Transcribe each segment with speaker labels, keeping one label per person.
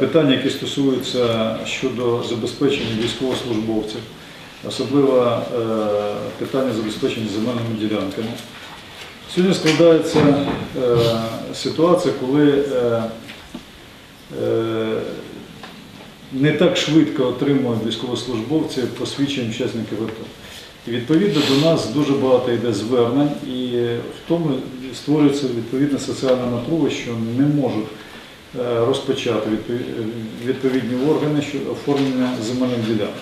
Speaker 1: Питання, які стосуються щодо забезпечення військовослужбовців, особливо е, питання забезпечення земельними ділянками. Сьогодні складається е, ситуація, коли е, е, не так швидко отримують військовослужбовці посвідчення учасників АТО. І відповідно до нас дуже багато йде звернень, і в тому створюється відповідна соціальна напруга, що не можуть е, розпочати відповідні органи оформлення земельних ділянок.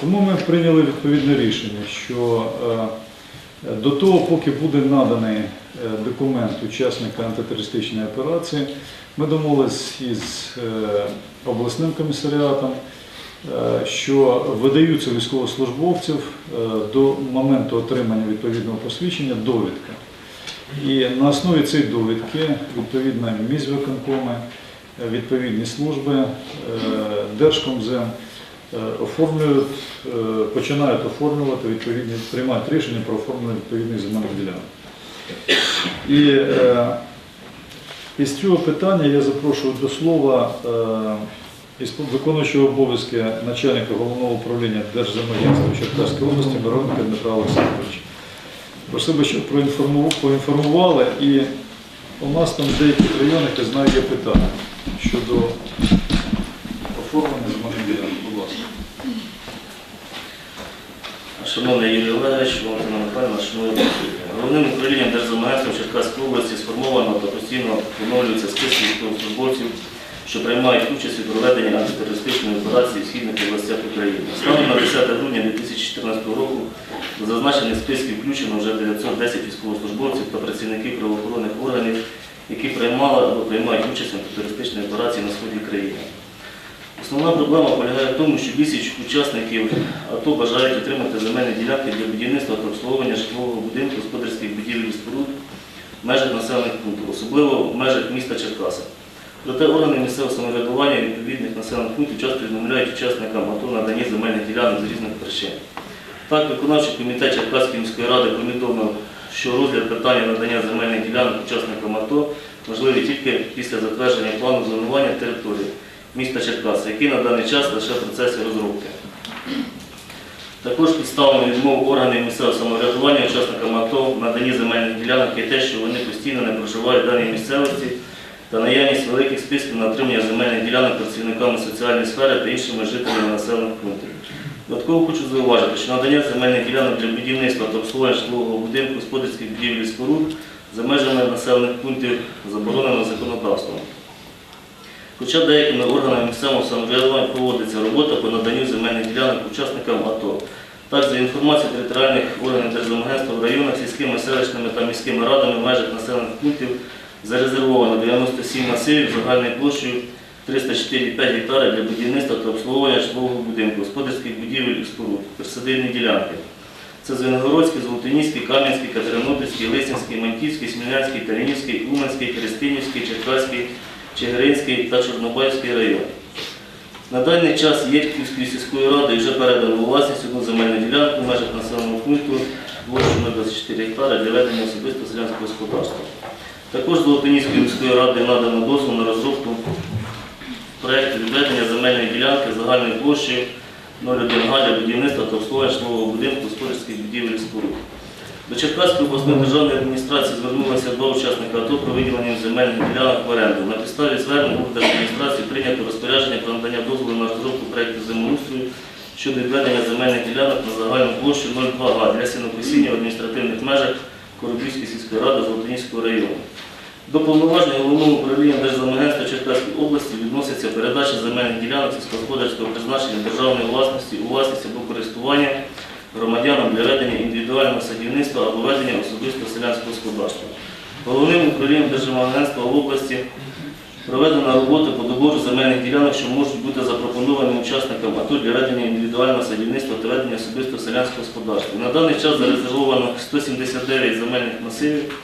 Speaker 1: Тому ми прийняли відповідне рішення, що е, до того, поки буде наданий е, документ учасника антитерористичної операції, ми домовились із е, обласним комісаріатом, е, що видаються військовослужбовців е, до моменту отримання відповідного посвідчення довідка. І на основі цієї довідки відповідно міськвиконкоми, е, відповідні служби, е, Держкомзем е, оформлюють, починають оформлювати відповідні, приймають рішення про оформлення відповідних земельних ділянок. І із цього питання я запрошую до слова із виконуючого обов'язки начальника головного управління Держземагентства Черкаської області Мироненка Дмитра Олександровича. Просив би, щоб проінформу- поінформували, і у нас там районах, я знаю, є питання щодо оформлення земельних ділянок. Будь ласка.
Speaker 2: Шановний Юрій Олегович, Валентина Михайловна, шановні присутні. Головним управлінням Держзамагентства Черкаської області сформовано та постійно поновлюється список військовослужбовців, що приймають участь у проведенні антитерористичної операції в східних областях України. Станом на 10 грудня 2014 року до зазначених списків включено вже 910 військовослужбовців та працівників правоохоронних органів, які приймали або приймають участь в антитерористичній операції на сході країни. Основна проблема полягає в тому, що більшість учасників АТО бажають отримати земельні ділянки для будівництва та обслуговування житлового будинку, господарських будівель і споруд в межах населених пунктів, особливо в межах міста Черкаса. Проте органи місцевого самоврядування відповідних населених пунктів часто відмовляють учасникам АТО надані земельних ділянок з різних причин. Так, виконавчий комітет Черкаської міської ради повідомив, що розгляд питання надання земельних ділянок учасникам АТО можливий тільки після затвердження плану зонування території міста Черкаси, який на даний час лише в процесі розробки. Також підставою відмов органів місцевого самоврядування учасникам АТО в наданні земельних ділянок є те, що вони постійно не проживають в даній місцевості та наявність великих списків на отримання земельних ділянок працівниками соціальної сфери та іншими жителями населених пунктів. Додатково хочу зауважити, що надання земельних ділянок для будівництва та обслуговування житлового будинку, господарських будівель і споруд за межами населених пунктів заборонено законодавством. Хоча деякими органами місцевого самоврядування проводиться робота по наданню земельних ділянок учасникам АТО. Так, за інформацією територіальних органів Держземагентства в районах сільськими, селищними та міськими радами в межах населених пунктів зарезервовано 97 масивів загальною площею 304,5 гектари для будівництва та обслуговування житлового будинку, господарських будівель і споруд, присадибні ділянки. Це Звенигородський, Золотиніський, Кам'янський, Катеринопільський, Лисинський, Мантівський, Смілянський, Таринівський, Уманський, Христинівський, Черкаський, Чигиринський та Чорнобайський район. На даний час Єтківської сільської ради вже передано власність одну земельну ділянку в межах населеного пункту площею 24 гектари для ведення особисто селянського господарства. Також Золотиніської міської ради надано дозвіл на розробку проєкту відведення земельної ділянки загальною площею 01 га для будівництва та обслуговування житлового будинку господарських будівель споруд. До Черкаської обласної державної адміністрації звернулися два учасника АТО про виділення земельних ділянок в оренду. На підставі звернень адміністрації прийнято розпорядження про надання дозволу на розробку проєкту землеустрою щодо відведення земельних ділянок на загальну площу 02 га для сінокосіння в адміністративних межах Коробівської сільської ради Золотинівського району. До повноважень головного управління Держземагентства Черкаської області відноситься передача земельних ділянок сільськогосподарського призначення державної власності у власність або користування громадянам для ведення індивідуального садівництва або ведення особистого селянського господарства. Головним управлінням Держземагентства в області проведена робота по добору земельних ділянок, що можуть бути запропоновані учасникам АТО для ведення індивідуального садівництва та ведення особистого селянського господарства. На даний час зарезервовано 179 земельних масивів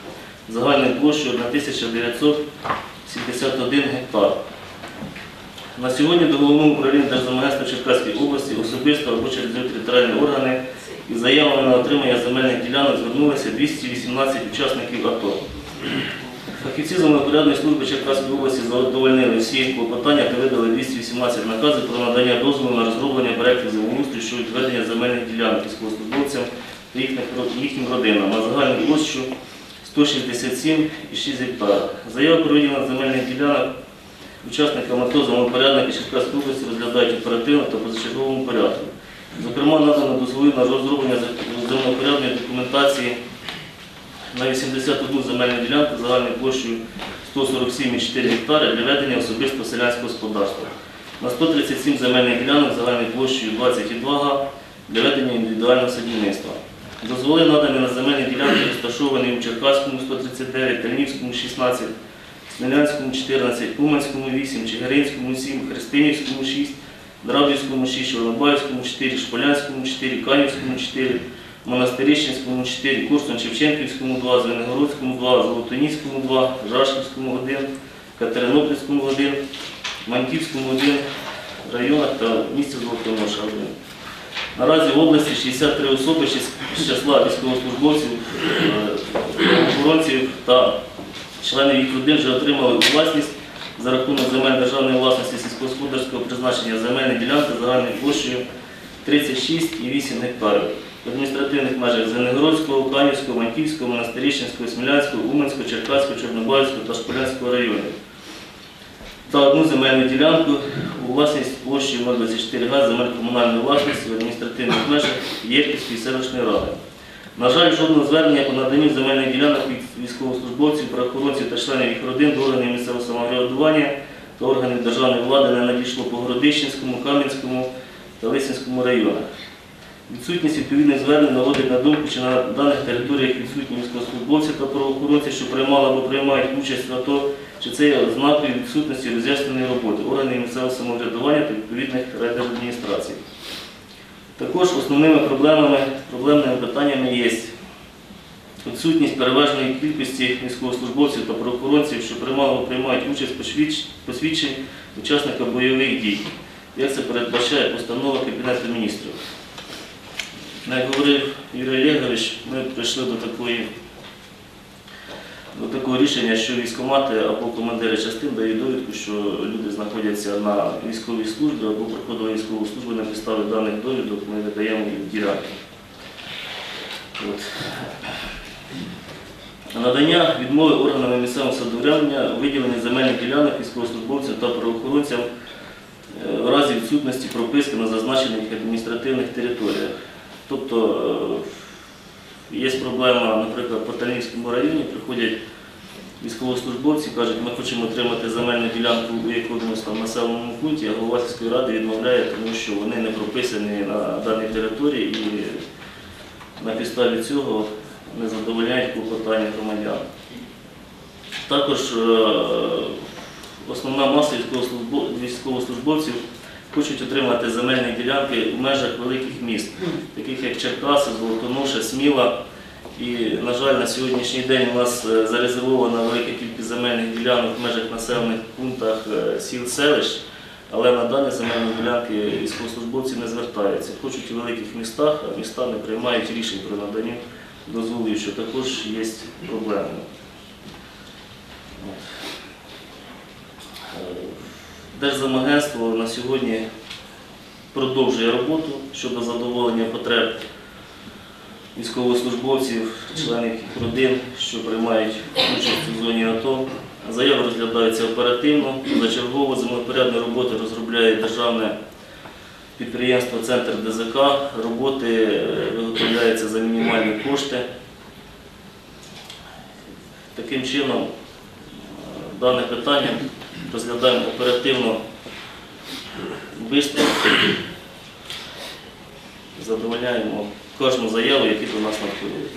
Speaker 2: загальною площею 1971 гектар. На сьогодні до головного управління Держземагентства Черкаської області особисто або через територіальні органи із заявами на отримання земельних ділянок звернулися 218 учасників АТО. Фахівці землепорядної служби Черкаської області задовольнили всі клопотання та видали 218 наказів про надання дозволу на розроблення проєктів землеустрою щодо відведення земельних ділянок військовослужбовцям та їхнім родинам на загальну площу 167,6 гектар. Заява про земельних ділянок учасникам АТО землепорядники Черкаської області розглядають оперативно та позачерговому порядку. Зокрема, надано дозволи на розроблення землепорядної документації на 81 земельну ділянку загальною площею 147,4 гектари для ведення особистого селянського господарства. На 137 земельних ділянок загальною площею 22 га для ведення індивідуального садівництва. Дозволи надані на земельні ділянки, розташовані у Черкаському 139, Тальнівському 16, Смілянському 14, Уманському 8, Чигиринському 7, Христинівському 6, Драбівському 6, Чорнобаївському 4, Шполянському 4, Канівському 4, Монастирищенському 4, Курсом Шевченківському 2, Звенигородському 2, Золотоніському 2, Жашківському 1, Катеринопільському 1, Маньківському 1 районах та місті Золотоноша 1. Наразі в області 63 особи з числа військовослужбовців, е, охоронців та членів їх родин вже отримали власність за рахунок земель державної власності сільськогосподарського призначення земельні ділянки загальною площею 36,8 гектарів в адміністративних межах Зеленогородського, Канівського, Маньківського, Монастирищенського, Смілянського, Уманського, Черкаського, Чорнобаївського та Шполянського районів. Та одну земельну ділянку у власність площею 024 га земель комунальної власності в адміністративних межах Єрківської селищної ради. На жаль, жодного звернення по наданню земельних ділянок від військовослужбовців, правоохоронців та членів їх родин до органів місцевого самоврядування та органів державної влади не надійшло по Городищенському, Кам'янському та Лисинському районах. Відсутність відповідних звернень наводить на думку, чи на даних територіях відсутні військовослужбовці та правоохоронці, що приймали або приймають участь в АТО, чи це є ознакою відсутності роз'ясненої роботи органів місцевого самоврядування та відповідних райдержадміністрацій. Також основними проблемами, проблемними питаннями є відсутність переважної кількості військовослужбовців та правоохоронців, що приймали або приймають участь посвідчень учасника бойових дій, як це передбачає постанова Кабінету міністрів. Як говорив Юрій Олегович, ми прийшли до такої до такого рішення, що військомати або командири частин дають довідку, що люди знаходяться на військовій службі або проходили військову службу на підставі даних довідок, ми видаємо їм ділянки. От. Надання відмови органами місцевого самоврядування у виділенні земельних ділянок військовослужбовцям та правоохоронцям е, в разі відсутності прописки на зазначених адміністративних територіях. Тобто е, є проблема, наприклад, по Талінському районі приходять військовослужбовці, кажуть, ми хочемо отримати земельну ділянку у якомусь там населеному пункті, а голова сільської ради відмовляє, тому що вони не прописані на даній території і на підставі цього не задовольняють клопотання громадян. Також е, основна маса військовослужбо- військовослужбовців хочуть отримати земельні ділянки в межах великих міст, таких як Черкаси, Золотоноша, Сміла. І, на жаль, на сьогоднішній день у нас е, зарезервована велика кількість земельних ділянок в межах населених пунктах е, сіл селищ, але на дані земельні ділянки військовослужбовці не звертаються. Хочуть у великих містах, а міста не приймають рішень про надання дозволів, що також є проблемою. Держзамагентство на сьогодні продовжує роботу щодо задоволення потреб військовослужбовців, членів родин, що приймають участь у зоні АТО. Заяви розглядаються оперативно. Зачергово землепорядні роботи розробляє державне підприємство Центр ДЗК. Роботи е, виготовляються за мінімальні кошти. Таким чином, е, дане питання розглядаємо оперативно, швидко, задовольняємо кожну заяву, яку до нас надходить.